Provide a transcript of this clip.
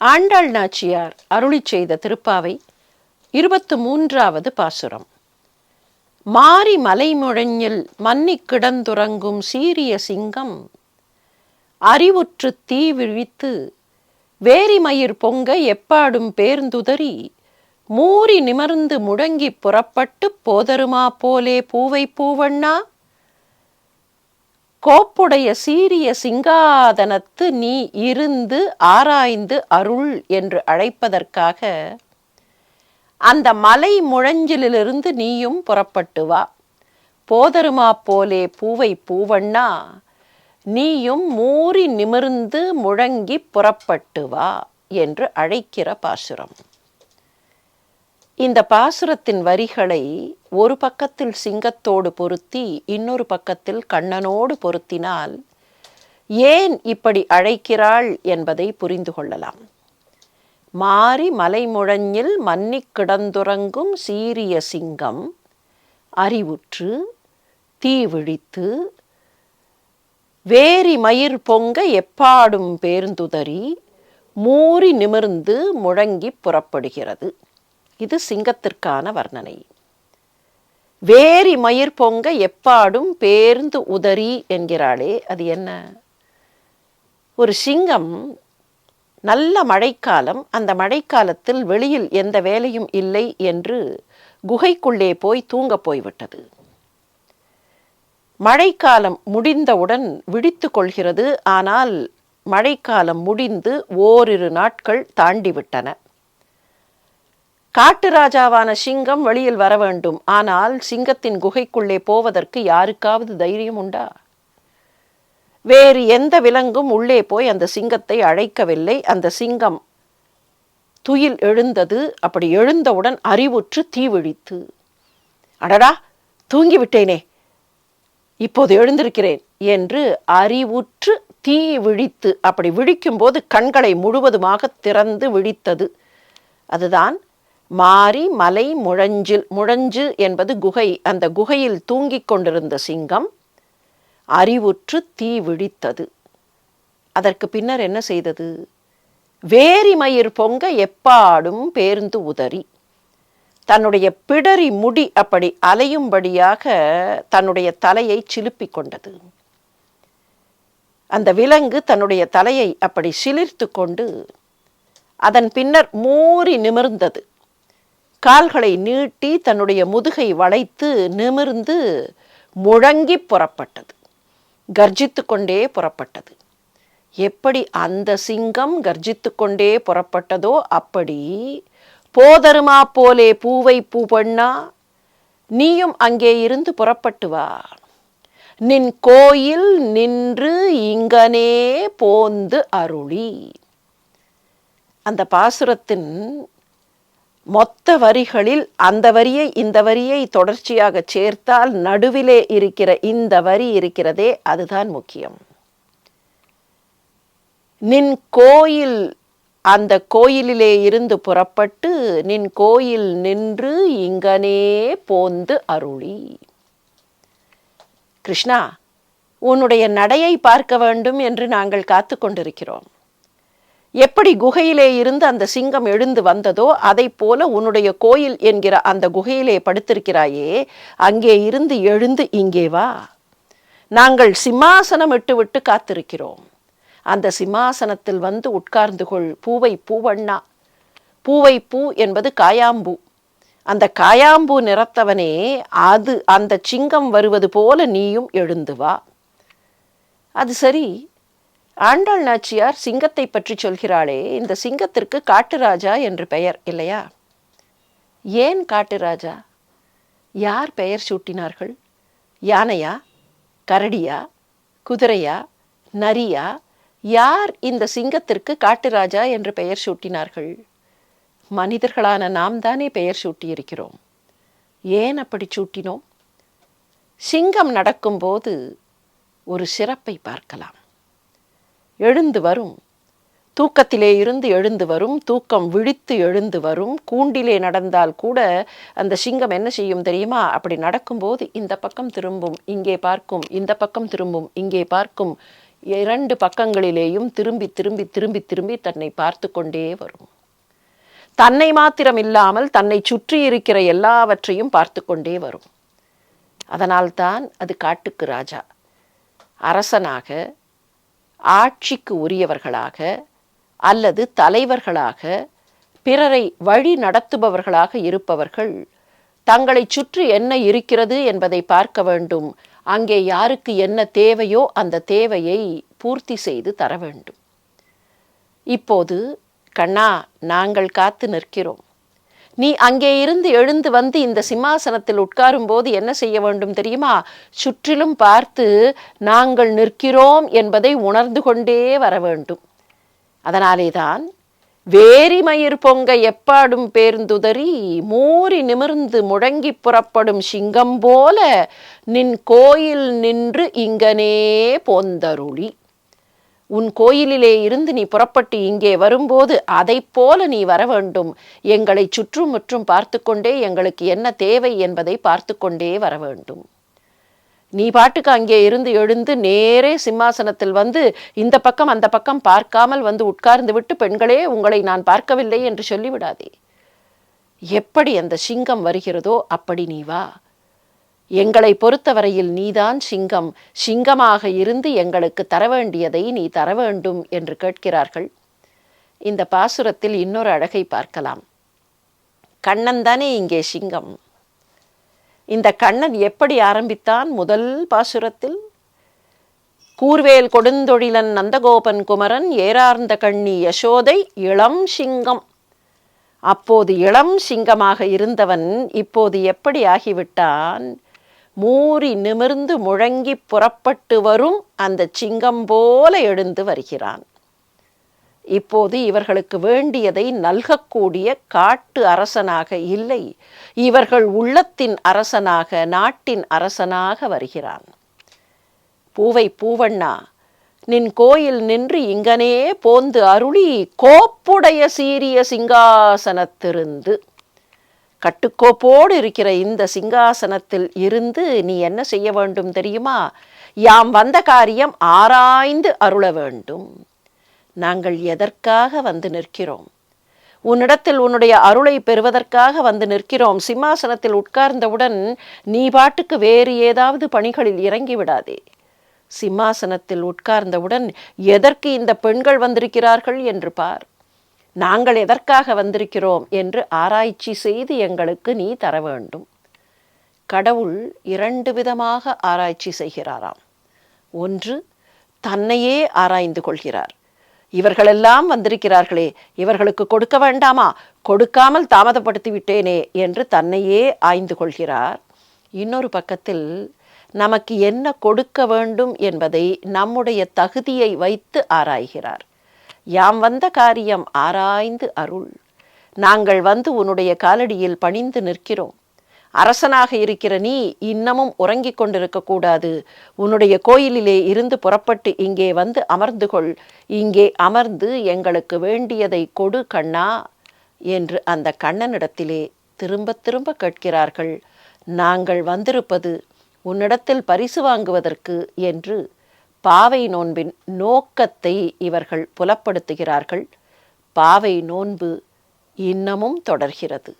ஆண்டாள் நாச்சியார் அருளி செய்த திருப்பாவை இருபத்து மூன்றாவது பாசுரம். மாறி மலைமுழஞ்சில் மன்னிக் கிடந்துறங்கும் சீரிய சிங்கம் அறிவுற்று தீ விழித்து வேரிமயிர் பொங்க எப்பாடும் பேர்ந்துதறி மூறி நிமர்ந்து முழங்கி புறப்பட்டு போதருமா போலே பூவை பூவண்ணா? கோப்புடைய சீரிய சிங்காதனத்து நீ இருந்து ஆராய்ந்து அருள் என்று அழைப்பதற்காக அந்த மலை முழஞ்சிலிருந்து நீயும் புறப்பட்டு வா. போதருமா போலே பூவை பூவண்ணா நீயும் மூறி நிமிர்ந்து முழங்கி புறப்பட்டு வா என்று அழைக்கிற பாசுரம். இந்த பாசுரத்தின் வரிகளை ஒரு பக்கத்தில் சிங்கத்தோடு பொருத்தி இன்னொரு பக்கத்தில் கண்ணனோடு பொருத்தினால் ஏன் இப்படி அழைக்கிறாள் என்பதை புரிந்து கொள்ளலாம். மாறி மலைமுழஞ்சில் மன்னிக் கிடந்துறங்கும் சீரிய சிங்கம் அறிவுற்று தீ விழித்து வேரி மயிர் பொங்க எப்பாடும் பேருந்துதறி மூறி நிமிர்ந்து முழங்கி புறப்படுகிறது. இது சிங்கத்திற்கான வர்ணனை. வேரி மயிர் பொங்க எப்பாடும் பேர்ந்து உதறி என்கிறாளே அது என்ன? ஒரு சிங்கம் நல்ல மழைக்காலம் அந்த மழைக்காலத்தில் வெளியில் எந்த வேலையும் இல்லை என்று குகைக்குள்ளே போய் தூங்க போய்விட்டது. மழைக்காலம் முடிந்தவுடன் விழித்து கொள்கிறது ஆனால் மழைக்காலம் முடிந்து ஓரிரு நாட்கள் தாண்டிவிட்டன. காட்டு ராஜாவான சிங்கம் வெளியில் வர வேண்டும். ஆனால் சிங்கத்தின் குகைக்குள்ளே போவதற்கு யாருக்காவது தைரியம் உண்டா? வேறு எந்த விலங்கும் உள்ளே போய் அந்த சிங்கத்தை அழைக்கவில்லை. அந்த சிங்கம் துயில் எழுந்தது. அப்படி எழுந்தவுடன் அறிவுற்று தீவிழித்து அடடா தூங்கிவிட்டேனே இப்போது எழுந்திருக்கிறேன் என்று அறிவுற்று தீ விழித்து அப்படி விழிக்கும்போது கண்களை முழுவதுமாக திறந்து விழித்தது. அதுதான் மாறி மலை முழஞ்சில் முழஞ்சு என்பது குகை அந்த குகையில் தூங்கிக் கொண்டிருந்த சிங்கம் அறிவுற்று தீ விழித்தது. அதற்கு பின்னர் என்ன செய்தது? வேரிமயிர் பொங்க எப்பாடும் பேர்ந்து உதறி தன்னுடைய பிடரி முடி அப்படி அலையும்படியாக தன்னுடைய தலையை சிலுப்பிக் கொண்டது. அந்த விலங்கு தன்னுடைய தலையை அப்படி சிலிர்த்து கொண்டு அதன் பின்னர் மூறி நிமிர்ந்தது. கால்களை நீட்டி தன்னுடைய முதுகை வளைத்து நிமிர்ந்து முழங்கி புறப்பட்டது. கர்ஜித்து கொண்டே புறப்பட்டது. எப்படி அந்த சிங்கம் கர்ஜித்து கொண்டே புறப்பட்டதோ அப்படி போதருமா போலே பூவை பூவண்ணா நீயும் அங்கே இருந்து புறப்பட்டு வா. நின் கோயில் நின்று இங்கனே போந்து அருளி. அந்த பாசுரத்தின் மொத்த வரிகளில் அந்த வரியை இந்த வரியை தொடர்ச்சியாக சேர்த்தால் நடுவிலே இருக்கிற இந்த வரி இருக்கிறதே அதுதான் முக்கியம். நின் கோயில் அந்த கோயிலிலே இருந்து புறப்பட்டு நின் கோயில் நின்று இங்கனே போந்து அருளி. கிருஷ்ணா உன்னுடைய நடையை பார்க்க வேண்டும் என்று நாங்கள் காத்து கொண்டிருக்கிறோம். எப்படி குகையிலே இருந்து அந்த சிங்கம் எழுந்து வந்ததோ அதை போல உன்னுடைய கோயில் என்கிற அந்த குகையிலே படுத்திருக்கிறாயே அங்கே இருந்து எழுந்து இங்கே வா. நாங்கள் சிம்மாசனம் விட்டுவிட்டு காத்திருக்கிறோம். அந்த சிம்மாசனத்தில் வந்து உட்கார்ந்து கொள். பூவை பூவண்ணா. பூவை பூ என்பது காயாம்பூ. அந்த காயாம்பூ நிறத்தவனே அது அந்த சிங்கம் வருவது போல நீயும் எழுந்து வா. அது சரி ஆண்டாள் நாச்சியார் சிங்கத்தை பற்றி சொல்கிறாளே இந்த சிங்கத்திற்கு காட்டுராஜா என்று பெயர் இல்லையா? ஏன் காட்டுராஜா? யார் பெயர் சூட்டினார்கள்? யானையா? கரடியா? குதிரையா? நரியா? யார் இந்த சிங்கத்திற்கு காட்டுராஜா என்று பெயர் சூட்டினார்கள்? மனிதர்களான நாம் தானே பெயர் சூட்டியிருக்கிறோம். ஏன் அப்படி சூட்டினோம்? சிங்கம் நடக்கும்போது ஒரு சிறப்பை பார்க்கலாம். எழுந்து வரும். தூக்கத்திலே இருந்து எழுந்து வரும். தூக்கம் விழித்து எழுந்து வரும். கூண்டிலே நடந்தால் கூட அந்த சிங்கம் என்ன செய்யும் தெரியுமா? அப்படி நடக்கும்போது இந்த பக்கம் திரும்பும் இங்கே பார்க்கும் இந்த பக்கம் திரும்பும் இங்கே பார்க்கும் இரண்டு பக்கங்களிலேயும் திரும்பி திரும்பி திரும்பி திரும்பி தன்னை பார்த்து கொண்டே வரும். தன்னை மாத்திரம் இல்லாமல் தன்னை சுற்றி இருக்கிற எல்லாவற்றையும் பார்த்து கொண்டே வரும். அதனால்தான் அது காட்டுக்கு ராஜா. அரசனாக ஆட்சிக்கு உரியவர்களாக அல்லது தலைவர்களாக பிறரை வழி நடத்துபவர்களாக இருப்பவர்கள் தங்களை சுற்றி என்ன இருக்கிறது என்பதை பார்க்க வேண்டும். அங்கே யாருக்கு என்ன தேவையோ அந்த தேவையை பூர்த்தி செய்து தர வேண்டும். இப்போது கண்ணா நாங்கள் காத்து நிற்கிறோம். நீ அங்கே இருந்து எழுந்து வந்து இந்த சிம்மாசனத்தில் உட்காரும் போது என்ன செய்ய வேண்டும் தெரியுமா? சுற்றிலும் பார்த்து நாங்கள் நிற்கிறோம் என்பதை உணர்ந்து கொண்டே வர வேண்டும். அதனாலேதான் வேரிமயிர் பொங்க எப்பாடும் பேர்ந்துதறி மூறி நிமிர்ந்து முழங்கி புறப்படும் சிங்கம் போல நின் கோயில் நின்று இங்கனே போந்தருளி. உன் கோயிலிலே இருந்து நீ புறப்பட்டு இங்கே வரும்போது அதை போல நீ வர வேண்டும். எங்களை சுற்றும் முற்றும் பார்த்து கொண்டே எங்களுக்கு என்ன தேவை என்பதை பார்த்து கொண்டே வர வேண்டும். நீ பாட்டுக்கு அங்கே இருந்து எழுந்து நேரே சிம்மாசனத்தில் வந்து இந்த பக்கம் அந்த பக்கம் பார்க்காமல் வந்து உட்கார்ந்து விட்டு பெண்களே உங்களை நான் பார்க்கவில்லை என்று சொல்லிவிடாதே. எப்படி அந்த சிங்கம் வருகிறதோ அப்படி நீ வா. எங்களை பொறுத்தவரையில் நீதான் சிங்கம். சிங்கமாக இருந்து எங்களுக்கு தர வேண்டியதை நீ தர வேண்டும் என்று கேட்கிறார்கள். இந்த பாசுரத்தில் இன்னொரு அழகை பார்க்கலாம். கண்ணன் தானே இங்கே சிங்கம். இந்த கண்ணன் எப்படி ஆரம்பித்தான் முதல் பாசுரத்தில்? கூர்வேல் கொடுந்தொழிலன் நந்தகோபன் குமரன் ஏறார்ந்த கண்ணி யசோதை இளம் சிங்கம். அப்போது இளம் சிங்கமாக இருந்தவன் இப்போது எப்படி ஆகிவிட்டான்? மூறி நிமிர்ந்து முழங்கி புறப்பட்டு வரும் அந்த சிங்கம் போல எழுந்து வருகிறான். இப்போது இவர்களுக்கு வேண்டியதை நல்கக்கூடிய காட்டு அரசனாக இல்லை. இவர்கள் உள்ளத்தின் அரசனாக நாட்டின் அரசனாக வருகிறான். பூவை பூவண்ணா நின் கோயில் நின்று இங்கனே போந்து அருளி கோப்புடைய சீரிய சிங்காசனத்திருந்து கட்டுக்கோப்போடு இருக்கிற இந்த சிங்காசனத்தில் இருந்து நீ என்ன செய்ய வேண்டும் தெரியுமா? யாம் வந்த காரியம் ஆராய்ந்து அருள வேண்டும். நாங்கள் எதற்காக வந்து நிற்கிறோம்? உன்னிடத்தில் உன்னுடைய அருளை பெறுவதற்காக வந்து நிற்கிறோம். சிம்மாசனத்தில் உட்கார்ந்தவுடன் நீ பாட்டுக்கு வேறு ஏதாவது பணிகளில் இறங்கி விடாதே. சிம்மாசனத்தில் உட்கார்ந்தவுடன் எதற்கு இந்த பெண்கள் வந்திருக்கிறார்கள் என்று பார். நாங்கள் எதற்காக வந்திருக்கிறோம் என்று ஆராய்ச்சி செய்து எங்களுக்கு நீ தர வேண்டும். கடவுள் இரண்டு விதமாக ஆராய்ச்சி செய்கிறாராம். ஒன்று தன்னையே ஆராய்ந்து கொள்கிறார். இவர்களெல்லாம் வந்திருக்கிறார்களே இவர்களுக்கு கொடுக்க வேண்டாமா? கொடுக்காமல் தாமதப்படுத்தி விட்டேனே என்று தன்னையே ஆய்ந்து கொள்கிறார். இன்னொரு பக்கத்தில் நமக்கு என்ன கொடுக்க வேண்டும் என்பதை நம்முடைய தகுதியை வைத்து ஆராய்கிறார். யாம் வந்த காரியம் ஆராய்ந்து அருள். நாங்கள் வந்து உன்னுடைய காலடியில் பணிந்து நிற்கிறோம். அரசனாக இருக்கிற நீ இன்னமும் உறங்கிக் கொண்டிருக்கக்கூடாது உன்னுடைய கோயிலிலே இருந்து புறப்பட்டு இங்கே வந்து அமர்ந்து கொள். இங்கே அமர்ந்து எங்களுக்கு வேண்டியதை கொடு கண்ணா என்று அந்த கண்ணனிடத்திலே திரும்ப திரும்ப கேட்கிறார்கள். நாங்கள் வந்திருப்பது உன்னிடத்தில் பரிசு வாங்குவதற்கு என்று பாவை நோன்பின் நோக்கத்தை இவர்கள் புலப்படுத்துகிறார்கள். பாவை நோன்பு இன்னமும் தொடர்கிறது.